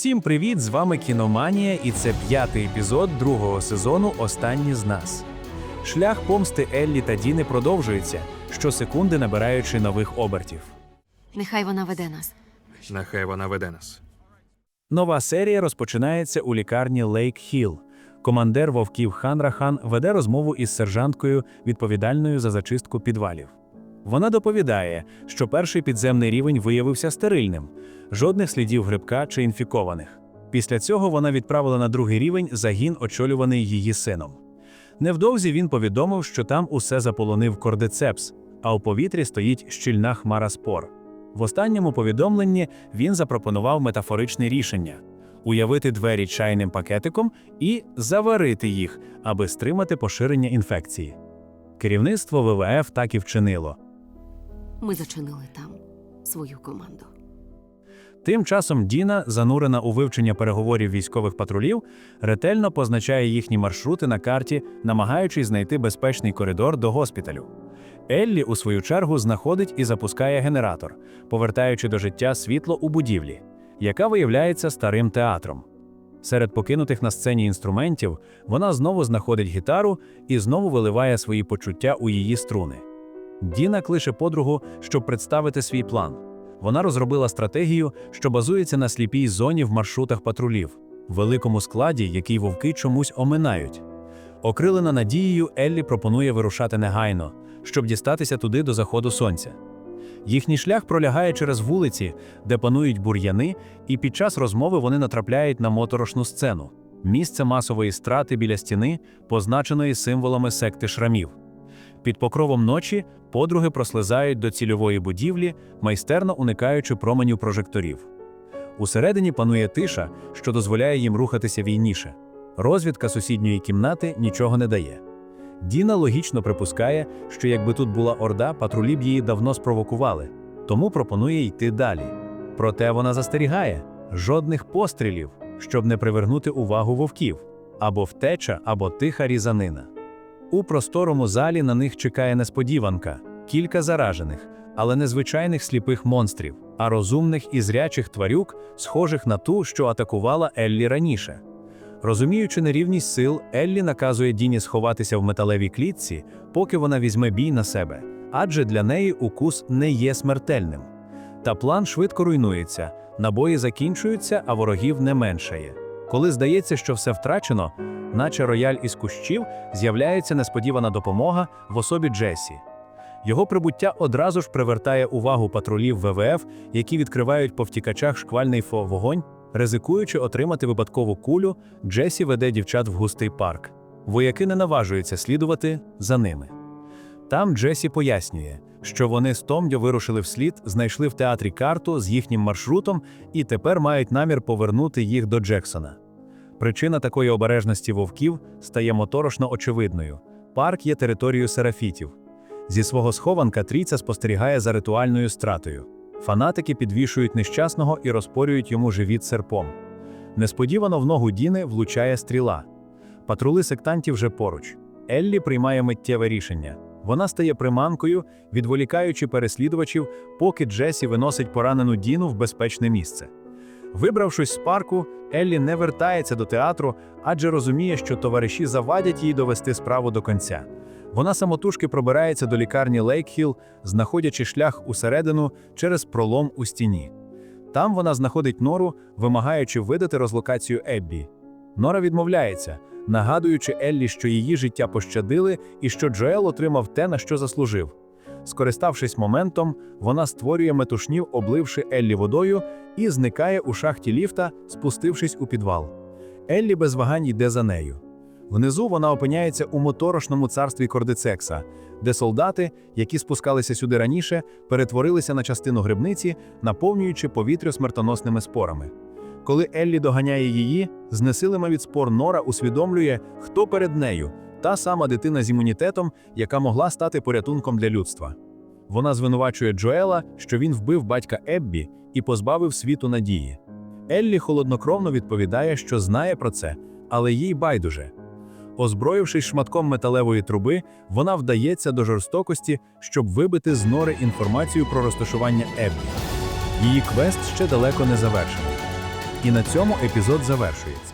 Всім привіт! З вами Кіноманія, і це п'ятий епізод другого сезону Останні з нас. Шлях помсти Еллі та Діни продовжується, щосекунди набираючи нових обертів. Нехай вона веде нас. Нехай вона веде нас. Нова серія розпочинається у лікарні Лейк Хілл. Командир вовків Хан Рахан веде розмову із сержанткою, відповідальною за зачистку підвалів. Вона доповідає, що перший підземний рівень виявився стерильним, жодних слідів грибка чи інфікованих. Після цього вона відправила на другий рівень загін, очолюваний її сином. Невдовзі він повідомив, що там усе заполонив кордицепс, а у повітрі стоїть щільна хмара спор. В останньому повідомленні він запропонував метафоричне рішення уявити двері чайним пакетиком і заварити їх, аби стримати поширення інфекції. Керівництво ВВФ так і вчинило. Ми зачинили там свою команду. Тим часом Діна, занурена у вивчення переговорів військових патрулів, ретельно позначає їхні маршрути на карті, намагаючись знайти безпечний коридор до госпіталю. Еллі, у свою чергу, знаходить і запускає генератор, повертаючи до життя світло у будівлі, яка виявляється старим театром. Серед покинутих на сцені інструментів вона знову знаходить гітару і знову виливає свої почуття у її струни. Діна кличе подругу, щоб представити свій план. Вона розробила стратегію, що базується на сліпій зоні в маршрутах патрулів, великому складі, який вовки чомусь оминають. Окрилена надією, Еллі пропонує вирушати негайно, щоб дістатися туди до заходу сонця. Їхній шлях пролягає через вулиці, де панують бур'яни, і під час розмови вони натрапляють на моторошну сцену місце масової страти біля стіни, позначеної символами секти шрамів. Під покровом ночі подруги прослизають до цільової будівлі, майстерно уникаючи променю прожекторів. Усередині панує тиша, що дозволяє їм рухатися війніше. Розвідка сусідньої кімнати нічого не дає. Діна логічно припускає, що якби тут була орда, патрулі б її давно спровокували, тому пропонує йти далі. Проте вона застерігає жодних пострілів, щоб не привернути увагу вовків або втеча, або тиха різанина. У просторому залі на них чекає несподіванка кілька заражених, але не звичайних сліпих монстрів, а розумних і зрячих тварюк, схожих на ту, що атакувала Еллі раніше. Розуміючи нерівність сил, Еллі наказує Діні сховатися в металевій клітці, поки вона візьме бій на себе, адже для неї укус не є смертельним. Та план швидко руйнується, набої закінчуються, а ворогів не меншає. Коли здається, що все втрачено, наче рояль із кущів, з'являється несподівана допомога в особі Джесі. Його прибуття одразу ж привертає увагу патрулів ВВФ, які відкривають по втікачах шквальний фо вогонь. Ризикуючи отримати випадкову кулю, Джесі веде дівчат в густий парк. Вояки не наважуються слідувати за ними. Там Джесі пояснює, що вони з Томдьо вирушили вслід, знайшли в театрі карту з їхнім маршрутом і тепер мають намір повернути їх до Джексона. Причина такої обережності вовків стає моторошно очевидною: парк є територією серафітів. Зі свого схованка трійця спостерігає за ритуальною стратою. Фанатики підвішують нещасного і розпорюють йому живіт серпом. Несподівано в ногу Діни влучає стріла. Патрули сектантів вже поруч. Еллі приймає миттєве рішення. Вона стає приманкою, відволікаючи переслідувачів, поки Джесі виносить поранену Діну в безпечне місце. Вибравшись з парку, Еллі не вертається до театру, адже розуміє, що товариші завадять їй довести справу до кінця. Вона самотужки пробирається до лікарні Лейкхіл, знаходячи шлях усередину через пролом у стіні. Там вона знаходить нору, вимагаючи видати розлокацію Еббі. Нора відмовляється, нагадуючи Еллі, що її життя пощадили і що Джоел отримав те, на що заслужив. Скориставшись моментом, вона створює метушнів, обливши Еллі водою, і зникає у шахті ліфта, спустившись у підвал. Еллі без вагань йде за нею. Внизу вона опиняється у моторошному царстві Кордицекса, де солдати, які спускалися сюди раніше, перетворилися на частину грибниці, наповнюючи повітря смертоносними спорами. Коли Еллі доганяє її, знесилима від спор Нора усвідомлює, хто перед нею та сама дитина з імунітетом, яка могла стати порятунком для людства. Вона звинувачує Джоела, що він вбив батька Еббі і позбавив світу надії. Еллі холоднокровно відповідає, що знає про це, але їй байдуже. Озброївшись шматком металевої труби, вона вдається до жорстокості, щоб вибити з нори інформацію про розташування Еббі. Її квест ще далеко не завершений. І на цьому епізод завершується.